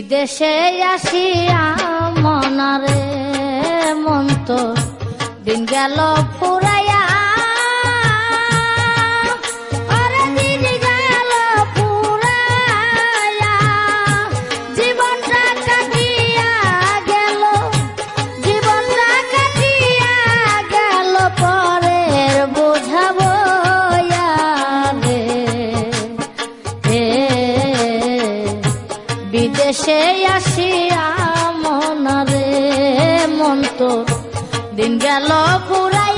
বিদেশে আসিয়া মনারে মন্ত দিন গেল পুরা আসিয়া মনারে মন তো দিন গেল ফুরাই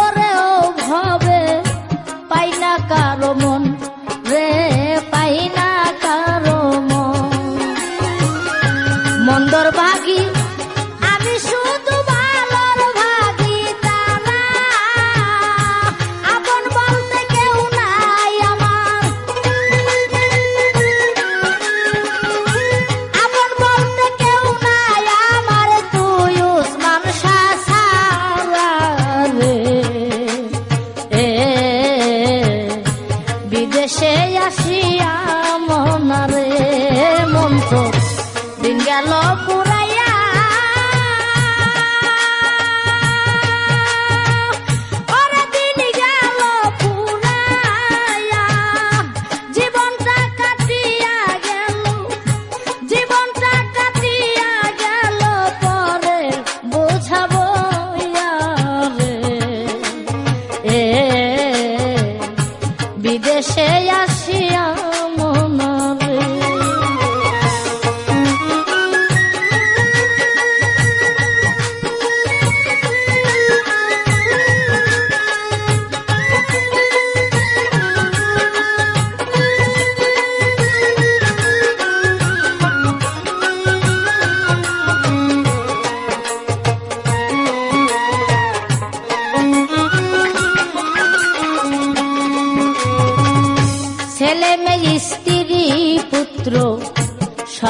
আসিয়া মনারে মন দিন গেল পুরা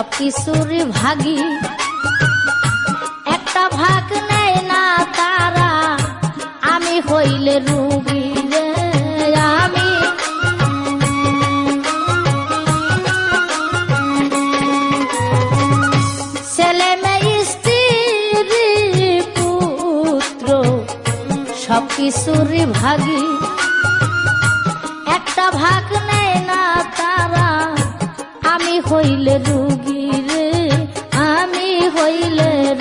সব কিছুর ভাগি। একটা ভাগ নেই না তারা। আমি হইলে রুগী আমি। ছেলে মেয়ে, স্ত্রী, পুত্র সব কিছুর ভাগি। একটা ভাগ নেয় না তারা। হইলে রূপ হইলে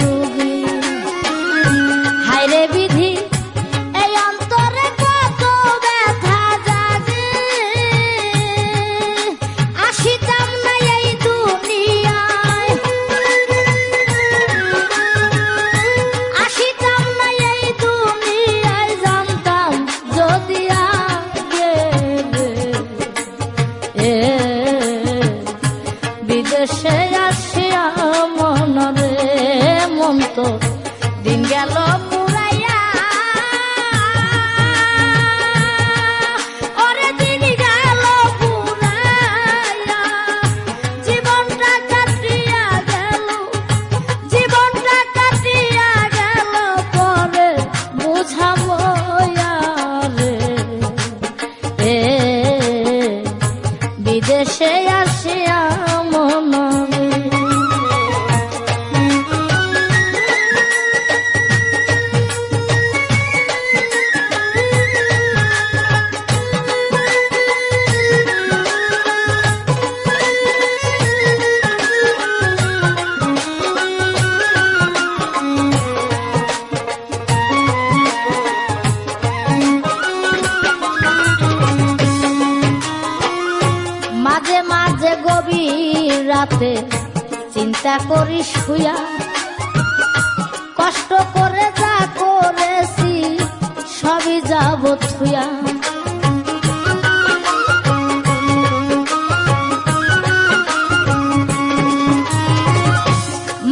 অন্ত দিন গেল রাতে চিন্তা করি শুয়া কষ্ট করে যা করেছি, সবই যাব থুয়া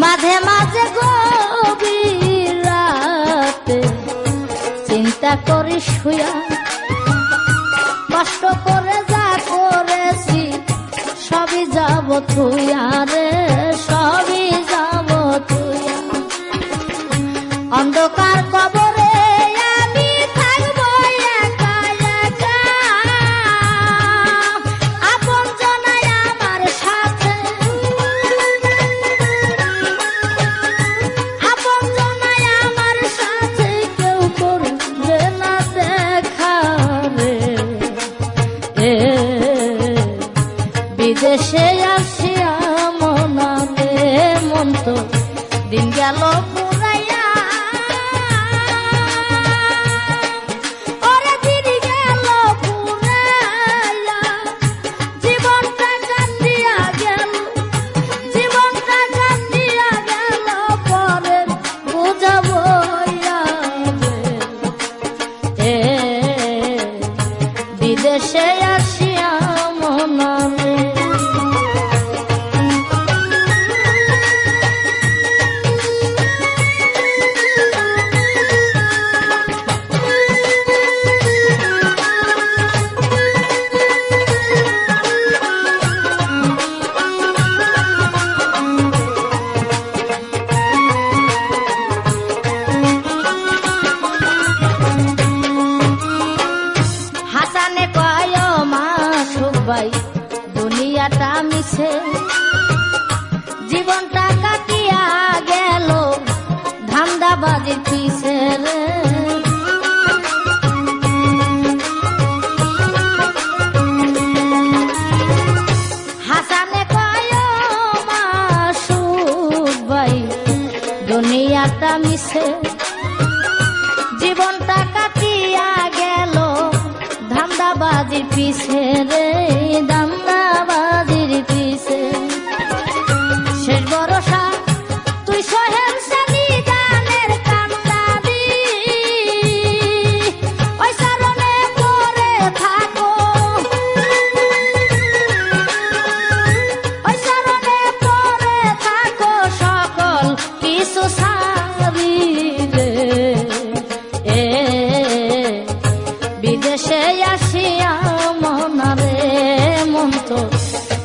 মাঝে মাঝে গভীর রাতে চিন্তা করি শুয়া কষ্ট তুইয়া রে, সবই যাব তুইয়া। অন্ধকার কবরে আমি থাকব একা একা। আপন জনাই আমার সাথে। আপন জনাই আমার সাথে কেউ করবে না দেখা রে। বিদেশে de